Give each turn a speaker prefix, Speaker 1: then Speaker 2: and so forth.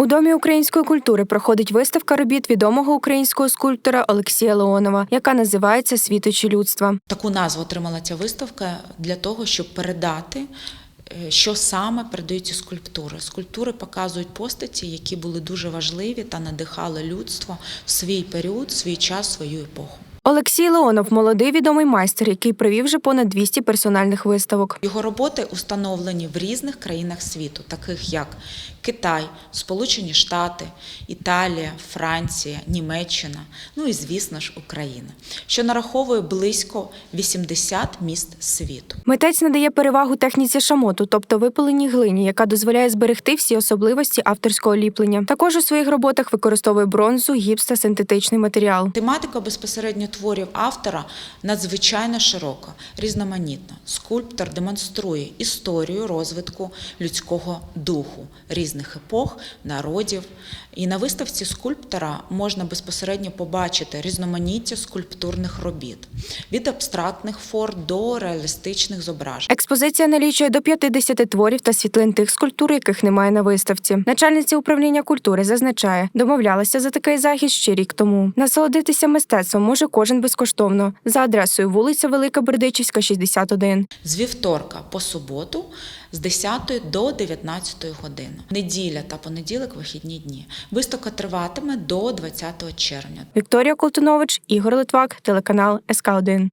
Speaker 1: У домі української культури проходить виставка робіт відомого українського скульптора Олексія Леонова, яка називається Світочі людства.
Speaker 2: Таку назву отримала ця виставка для того, щоб передати. е, Що саме передають ці скульптури? Скульптури показують постаті, які були дуже важливі та надихали людство в свій період, в свій час, свою епоху.
Speaker 1: Олексій Леонов молодий відомий майстер, який провів вже понад 200 персональних виставок.
Speaker 2: Його роботи установлені в різних країнах світу, таких як Китай, Сполучені Штати, Італія, Франція, Німеччина, ну і звісно ж Україна, що нараховує близько 80 міст світу.
Speaker 1: Митець надає перевагу техніці шамоту, тобто випиленій глині, яка дозволяє зберегти всі особливості авторського ліплення. Також у своїх роботах використовує бронзу, гіпс та синтетичний матеріал.
Speaker 2: Тематика безпосередньо творів автора надзвичайно широка, різноманітна. Скульптор демонструє історію розвитку людського духу різних епох, народів. І на виставці скульптора можна безпосередньо побачити різноманіття скульптурних робіт від абстрактних форм до реалістичних зображень.
Speaker 1: Експозиція налічує до 50 творів та світлин тих скульптур, яких немає на виставці. Начальниця управління культури зазначає, домовлялася за такий захід ще рік тому. Насолодитися мистецтвом може кожен безкоштовно за адресою вулиця Велика Бердичівська, 61.
Speaker 2: з вівторка по суботу з 10 до 19 години. Неділя та понеділок вихідні дні. Виставка триватиме до 20 червня.
Speaker 1: Вікторія Колтунович, Ігор Литвак, телеканал СК 1